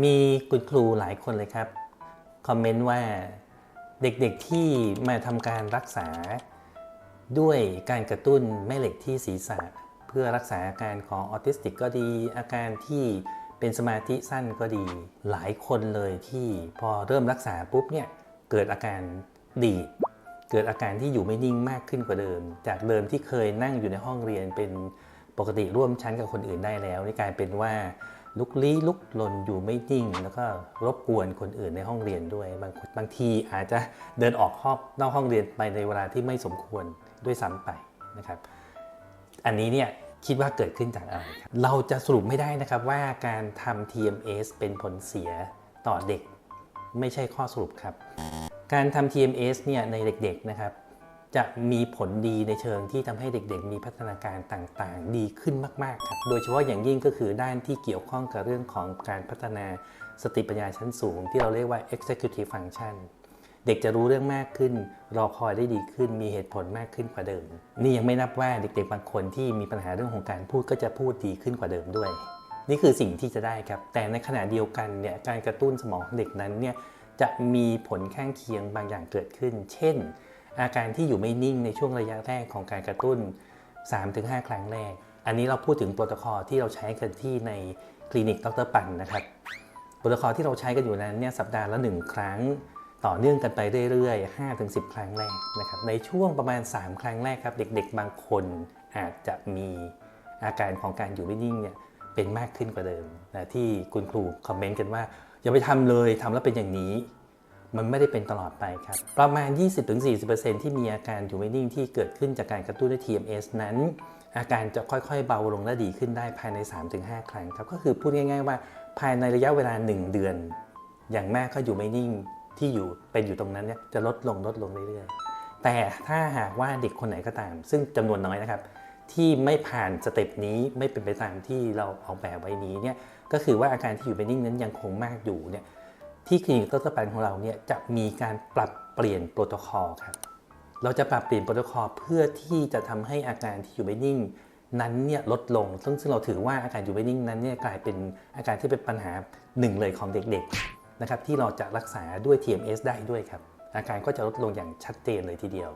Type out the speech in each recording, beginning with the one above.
มีคุณครูหลายคนเลยครับ คอมเมนต์ว่าเด็กๆที่มาทำการรักษา ด้วยการกระตุ้นแม่เหล็กที่ศีรษะ เพื่อรักษาอาการของออทิสติกก็ดี อาการที่เป็นสมาธิสั้นก็ดี หลายคนเลยที่พอเริ่มรักษาปุ๊บเนี่ยเกิดอาการดีดเกิดอาการที่อยู่ไม่นิ่งมากขึ้นกว่าเดิม จากเดิมที่เคยนั่งอยู่ในห้องเรียนเป็นปกติร่วมชั้นกับคนอื่นได้แล้วนี่กลายเป็นว่า ลุกลี้ลุกลนอยู่ไม่นิ่งแล้วก็รบกวนคนอื่นในห้องเรียนด้วย บางบางทีอาจจะเดินออกห้องนอกห้องเรียนไปในเวลาที่ไม่สมควรด้วยซ้ำไปนะครับ อันนี้เนี่ยคิดว่าเกิดขึ้นจากอะไรครับเราจะสรุปไม่ได้นะครับว่าการทำ TMS เป็นผลเสียต่อเด็ก ไม่ใช่ข้อสรุปครับ การทำ TMS เนี่ยในเด็กๆนะครับ จะมีผลดีในเชิงที่ทำให้เด็กๆ มีพัฒนาการต่างๆ ดีขึ้นมากๆครับ โดยเฉพาะอย่างยิ่งก็คือด้านที่เกี่ยวข้องกับเรื่องของการพัฒนาสติปัญญาชั้นสูง ที่เราเรียกว่า executive function เด็กจะรู้เรื่องมากขึ้น รอคอยได้ดีขึ้น มีเหตุผลมากขึ้นกว่าเดิม นี่ยังไม่นับว่าเด็กๆ บางคนที่มีปัญหาเรื่องของการพูดก็จะพูดดีขึ้นกว่าเดิมด้วย นี่คือสิ่งที่จะได้ครับ แต่ในขณะเดียวกันเนี่ย การกระตุ้นสมองของเด็กนั้นเนี่ย จะมีผลข้างเคียงบางอย่างเกิดขึ้น เช่น อาการที่อยู่ไม่นิ่งในช่วงระยะแรกของการกระตุ้น 3-5 ครั้งแรก อันนี้เราพูดถึงโปรโตคอลที่เราใช้กันที่ในคลินิกดรปันนะครับโปรโตคอลที่เราใช้กันอยู่นั้นเนี่ยสัปดาห์ละ 1 ครั้งต่อเนื่องกันไปเรื่อยๆ 5-10 ครั้งแรกนะครับ ในช่วงประมาณ 3 ครั้งแรกครับ เด็กๆ บางคนอาจจะมีอาการของการอยู่ไม่นิ่งเนี่ยเป็นมากขึ้นกว่าเดิมนะที่คุณครูคอมเมนต์กันว่า อย่าไปทำเลยทำแล้วเป็นอย่างนี้ มันไม่ได้เป็นตลอดไปครับ ประมาณ 20-40%ที่มีอาการอยู่ไม่นิ่งที่เกิดขึ้นจากการกระตุ้นด้วย TMS นั้น อาการจะค่อยๆ เบาลงและดีขึ้นได้ภายใน 3-5 ครั้งครับ ก็คือพูดง่าย ๆ ว่าภายในระยะเวลา 1 เดือน อย่างมากก็อยู่ไม่นิ่งที่อยู่เป็นอยู่ตรงนั้นเนี่ยจะลดลงลดลงเรื่อยๆ แต่ถ้าหากว่าเด็กคนไหนก็ตาม ซึ่งจำนวนน้อยนะครับที่ไม่ผ่านสเต็ปนี้ไม่เป็นไปตามที่เราออกแบบไว้นี้เนี่ยก็คือว่าอาการที่อยู่ไม่นิ่งนั้นยังคงมากอยู่เนี่ย ที่คลินิกต้นตะปันของเราเนี่ยจะมีการปรับเปลี่ยนโปรโตคอลครับ เราจะปรับเปลี่ยนโปรโตคอลเพื่อที่จะทำให้อาการที่อยู่ไม่นิ่ง นั้นเนี่ยลดลง ซึ่งซึ่งเราถือว่าอาการอยู่ไม่นิ่งนั้นเนี่ยกลายเป็นอาการที่เป็นปัญหาหนึ่งเลยของเด็กๆนะครับที่เราจะรักษาด้วย TMS ได้ด้วยครับ อาการก็จะลดลงอย่างชัดเจนเลยทีเดียว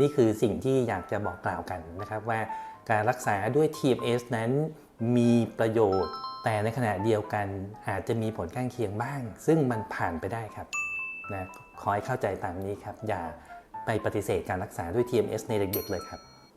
นี่คือสิ่งที่อยากจะบอกกล่าวกันนะครับว่าการรักษาด้วย TMS นั้น มีประโยชน์ แต่ในขณะเดียวกันอาจจะมีผลข้างเคียงบ้าง ซึ่งมันผ่านไปได้ครับนะขอให้เข้าใจตามนี้ครับ อย่าไปปฏิเสธการรักษาด้วย TMS ในเด็กๆเลยครับ